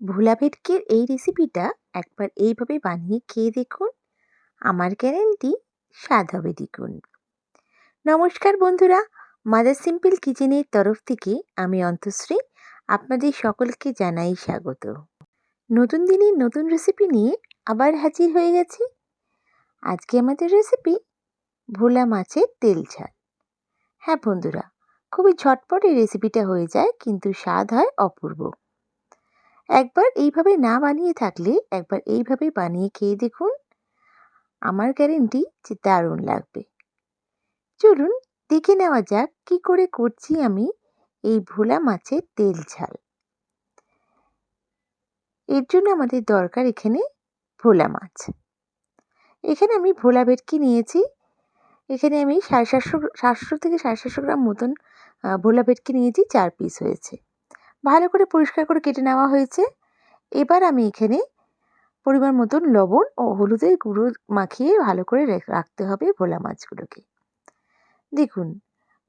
ভোলা ভেটকির এই রেসিপিটা একবার এইভাবে বানিয়ে খেয়ে দেখুন। আমার গ্যারেন্টি স্বাদ হবে দ্বিগুণ। নমস্কার বন্ধুরা মাদার সিম্পল কিচেনের তরফ থেকে আমি অন্তশ্রী আপনাদের সকলকে জানাই স্বাগত। নতুন দিনের নতুন রেসিপি নিয়ে আবার হাজির হয়ে গেছি। আজকে আমাদের রেসিপি ভোলা মাছের তেল ঝাল। হ্যাঁ বন্ধুরা, খুবই ঝটপট এই রেসিপিটা হয়ে যায়, কিন্তু স্বাদ হয় অপূর্ব। একবার এইভাবে না বানিয়ে থাকলে একবার এইভাবে বানিয়ে খেয়ে দেখুন। আমার গ্যারেন্টি যে দারুণ লাগবে। চলুন দেখে নেওয়া যাক কি করে করছি আমি এই ভোলা মাছের তেল ঝাল। এর জন্য আমাদের দরকার এখানে ভোলা মাছ। এখানে আমি ভোলা ভেটকি নিয়েছি। এখানে আমি সাড়ে সাতশো সাতশো থেকে সাড়ে সাতশো গ্রাম মতন ভোলা ভেটকি নিয়েছি, চার পিস হয়েছে। ভালো করে পরিষ্কার করে কেটে নেওয়া হয়েছে। এবার আমি এখানে পরিমাণ মতন লবণ ও হলুদের গুঁড়ো মাখিয়ে ভালো করে রাখতে হবে ভোলা মাছগুলোকে। দেখুন,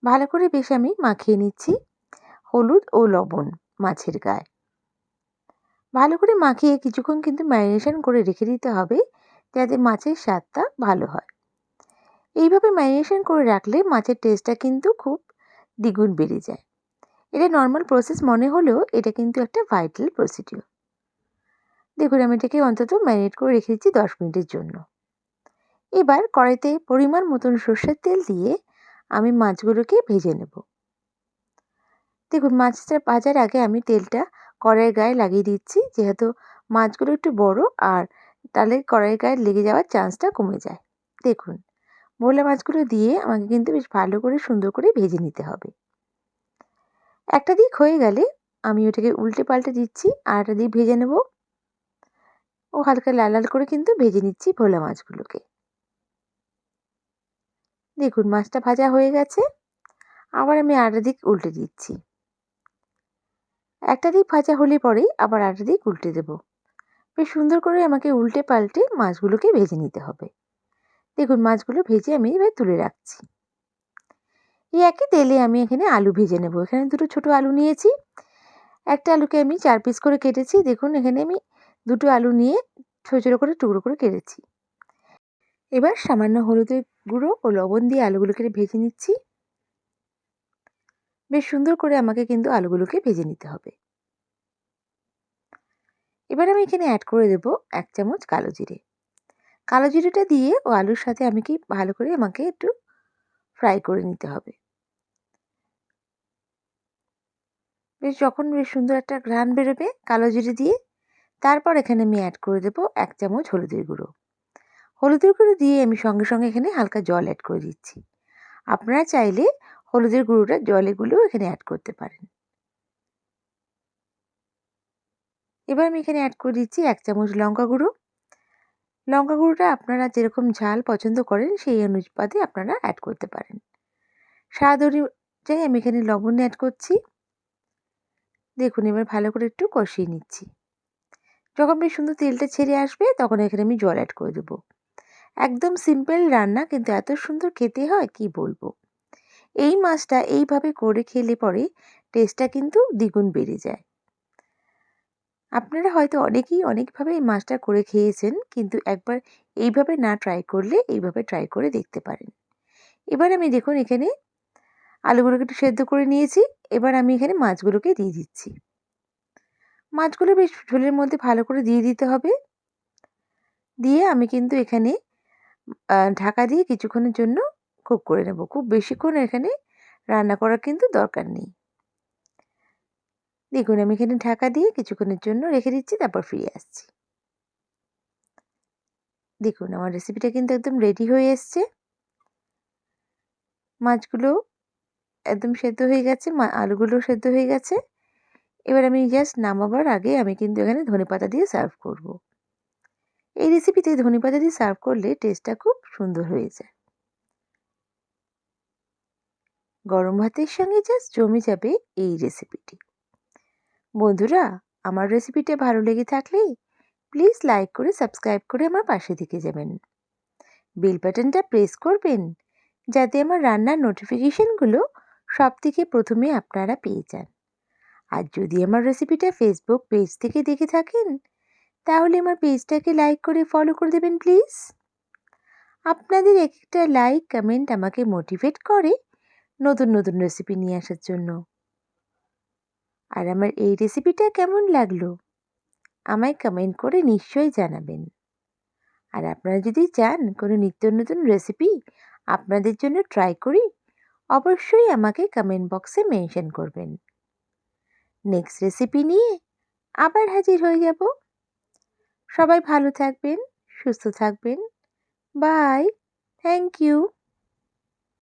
ভালো করে বেশ আমি মাখিয়ে নিচ্ছি হলুদ ও লবণ মাছের গায়ে। ভালো করে মাখিয়ে কিছুক্ষণ কিন্তু ম্যারিনেশন করে রেখে দিতে হবে যাতে মাছের স্বাদটা ভালো হয়। এইভাবে ম্যারিনেশন করে রাখলে মাছের টেস্টটা কিন্তু খুব দ্বিগুণ বেড়ে যায়। এটা নর্মাল প্রসেস মনে হলেও এটা কিন্তু একটা ভাইটাল প্রসিডিওর দেখুন, আমি এটাকে অন্তত ম্যারিনেট করে রেখে দিচ্ছি দশ মিনিটের জন্য। এবার কড়াইতে পরিমাণ মতন সর্ষের তেল দিয়ে আমি মাছগুলোকে ভেজে নেব। দেখুন, মাছটা ভাজার আগে আমি তেলটা কড়াইয়ের গায়ে লাগিয়ে দিচ্ছি, যেহেতু মাছগুলো একটু বড় আর তাহলে কড়াইয়ের গায়ে লেগে যাওয়ার চান্সটা কমে যায়। দেখুন মোলা মাছগুলো দিয়ে আমাকে কিন্তু বেশ ভালো করে সুন্দর করে ভেজে নিতে হবে। একটা দিক হয়ে গেলে আমি ওটাকে উল্টে পাল্টে দিচ্ছি আর একটা দিক ভেজে নেব। ও হালকা লাল লাল করে কিন্তু ভেজে নিচ্ছি ভোলা মাছগুলোকে। দেখুন, মাছটা ভাজা হয়ে গেছে। আবার আমি আরেকটা দিক উল্টে দিচ্ছি। একটা দিক ভাজা হলে পরেই আবার আরেকটা দিক উল্টে দেব। বেশ সুন্দর করে আমাকে উল্টে পাল্টে মাছগুলোকে ভেজে নিতে হবে। দেখুন, মাছগুলো ভেজে আমি এবার তুলে রাখছি। এই একই তেলে আমি এখানে আলু ভেজে নেব। এখানে দুটো ছোট আলু নিয়েছি। একটা আলুকে আমি চার পিস করে কেটেছি। দেখুন, এখানে আমি দুটো আলু নিয়ে ছোটো ছোটো করে টুকরো করে কেটেছি। এবার সামান্য হলুদের গুঁড়ো ও লবণ দিয়ে আলুগুলোকে ভেজে নিচ্ছি। বেশ সুন্দর করে আমাকে কিন্তু আলুগুলোকে ভেজে নিতে হবে। এবার আমি এখানে অ্যাড করে দেব এক চামচ কালো জিরে। কালো জিরেটা দিয়ে ও আলুর সাথে আমি কি ভালো করে আমাকে একটু ফ্রাই করে নিতে হবে। বেশ যখন বেশ সুন্দর একটা ঘ্রাণ বেরোবে কালো জিরে দিয়ে, তারপর এখানে আমি অ্যাড করে দেবো এক চামচ হলুদের গুঁড়ো। হলুদের গুঁড়ো দিয়ে আমি সঙ্গে সঙ্গে এখানে হালকা জল অ্যাড করে দিচ্ছি। আপনারা চাইলে হলুদের গুঁড়োটা জলে জলেগুলোও এখানে অ্যাড করতে পারেন। এবার আমি এখানে অ্যাড করে দিচ্ছি এক চামচ লঙ্কা গুঁড়ো। লঙ্কা গুঁড়োটা আপনারা যেরকম ঝাল পছন্দ করেন সেই অনুপাতে আপনারা অ্যাড করতে পারেন। স্বাদ অনুযায়ী আমি এখানে লবণ অ্যাড করছি। দেখুন, এবার ভালো করে একটু কষিয়ে নিচ্ছি। যখন বেশ সুন্দর তেলটা ছেড়ে আসবে, তখন এখানে আমি জল অ্যাড করে দেবো। একদম সিম্পল রান্না, কিন্তু এত সুন্দর খেতে হয়, কি বলব? এই মাছটা এইভাবে করে খেলে পরে টেস্টটা কিন্তু দ্বিগুণ বেড়ে যায়। আপনারা হয়তো অনেকেই অনেকভাবে এই মাছটা করে খেয়েছেন, কিন্তু একবার এইভাবে না ট্রাই করলে এইভাবে ট্রাই করে দেখতে পারেন। এবার আমি দেখুন, এখানে আলুগুলোকে একটু সেদ্ধ করে নিয়েছি। এবার আমি এখানে মাছগুলোকে দিয়ে দিচ্ছি। মাছগুলো বেশ ঝোলের মধ্যে ভালো করে দিয়ে দিতে হবে। দিয়ে আমি কিন্তু এখানে ঢাকা দিয়ে কিছুক্ষণের জন্য কুক করে নেব। খুব বেশিক্ষণ এখানে রান্না করার কিন্তু দরকার নেই। দেখুন, আমি এখানে ঢাকা দিয়ে কিছুক্ষণের জন্য রেখে দিচ্ছি, তারপর ফিরে আসছি। দেখুন, আমার রেসিপিটা কিন্তু একদম রেডি হয়ে এসছে। মাছগুলো একদম সেদ্ধ হয়ে গেছে আলুগুলো সেদ্ধ হয়ে গেছে। এবার আমি জাস্ট নামাবার আগে আমি কিন্তু এখানে ধনে পাতা দিয়ে সার্ভ করব। এই রেসিপিতে ধনে পাতা দিয়ে সার্ভ করলে টেস্টটা খুব সুন্দর হয়ে যায়। গরম ভাতের সঙ্গে জাস্ট জমে যাবে এই রেসিপিটি বন্ধুরা, আমার রেসিপিটা ভালো লেগে থাকলে প্লিজ লাইক করে সাবস্ক্রাইব করে আমার পাশে থেকে যাবেন। বেল বাটনটা প্রেস করবেন, যাতে আমার রান্নার নোটিফিকেশানগুলো সব থেকে প্রথমে আপনারা পেয়ে যান। আর যদি আমার রেসিপিটা ফেসবুক পেজ থেকে দেখে থাকেন, তাহলে আমার পেজটাকে লাইক করে ফলো করে দেবেন প্লিজ আপনাদের এক একটা লাইক কমেন্ট আমাকে মোটিভেট করে নতুন নতুন রেসিপি নিয়ে আসার জন্য। আর আমার এই রেসিপিটা কেমন লাগল, আমায় কমেন্ট করে নিশ্চয়ই জানাবেন। আর আপনারা যদি চান কোনো নিত্য নতুন রেসিপি আপনাদের জন্য ট্রাই করি অবশ্যই আমাকে কমেন্ট বক্সে মেনশন করবেন। নেক্সট রেসিপি নিয়ে আবার হাজির হয়ে যাব। সবাই ভালো থাকবেন, সুস্থ থাকবেন। Bye thank you